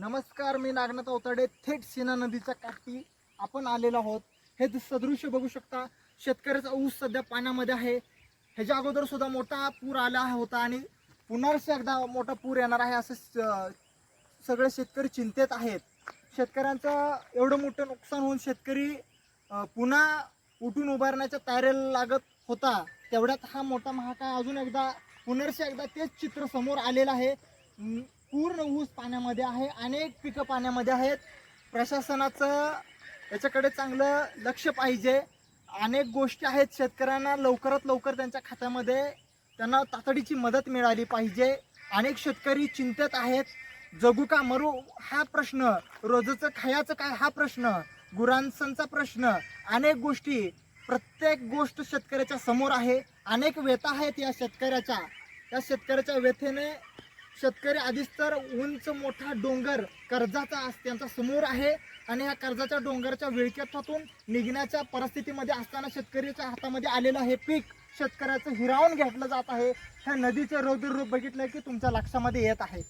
नमस्कार मी नागनाथ अवताडे थेट सीना नदीच्या काठी आपण आलेलो आहोत. हे सदृश्य बघू शकता शेतकऱ्याचा ऊस सध्या पाण्यामध्ये आहे. ह्याच्या अगोदर सुद्धा मोठा पूर आला होता आणि पुन्हा एकदा मोठा पूर येणार आहे असं स- सगळे शेतकरी चिंतेत आहेत. शेतकऱ्यांचं एवढं मोठं नुकसान होऊन शेतकरी पुन्हा उठून उभारण्याच्या तयारीला लागत होता. तेवढ्यात हा मोठा महाकाय अजून एकदा पुनर्श एकदा तेच चित्र समोर आलेलं आहे. पूर्ण ऊस पाण्यामध्ये आहे अनेक पिकं पाण्यामध्ये आहेत. प्रशासनाचं याच्याकडे चांगलं लक्ष पाहिजे. अनेक गोष्टी आहेत शेतकऱ्यांना लवकरात लवकर त्यांच्या खात्यामध्ये त्यांना तातडीची मदत मिळाली पाहिजे. अनेक शेतकरी चिंतेत आहेत. जगू का मरू हा प्रश्न रोजचं खायचं काय हा प्रश्न गुरांसांचा प्रश्न अनेक गोष्टी प्रत्येक गोष्ट शेतकऱ्याच्या समोर आहे. अनेक व्यथा आहेत या शेतकऱ्याच्या. त्या शेतकऱ्याच्या व्यथेने शेतकरी आधीच तर उंच मोठा डोंगर कर्जाचा आज त्यांचा समोर आहे. आणि या कर्जाच्या डोंगराच्या विळक्यातून निघण्याच्या परिस्थितीमध्ये असताना शेतकऱ्याच्या हातामध्ये आलेलं हे पीक शेतकऱ्याचं हिरावून घेतलं जात आहे. ह्या नदीचे रौद्र रूप बघितलं की तुमच्या लक्षामध्ये येत आहे.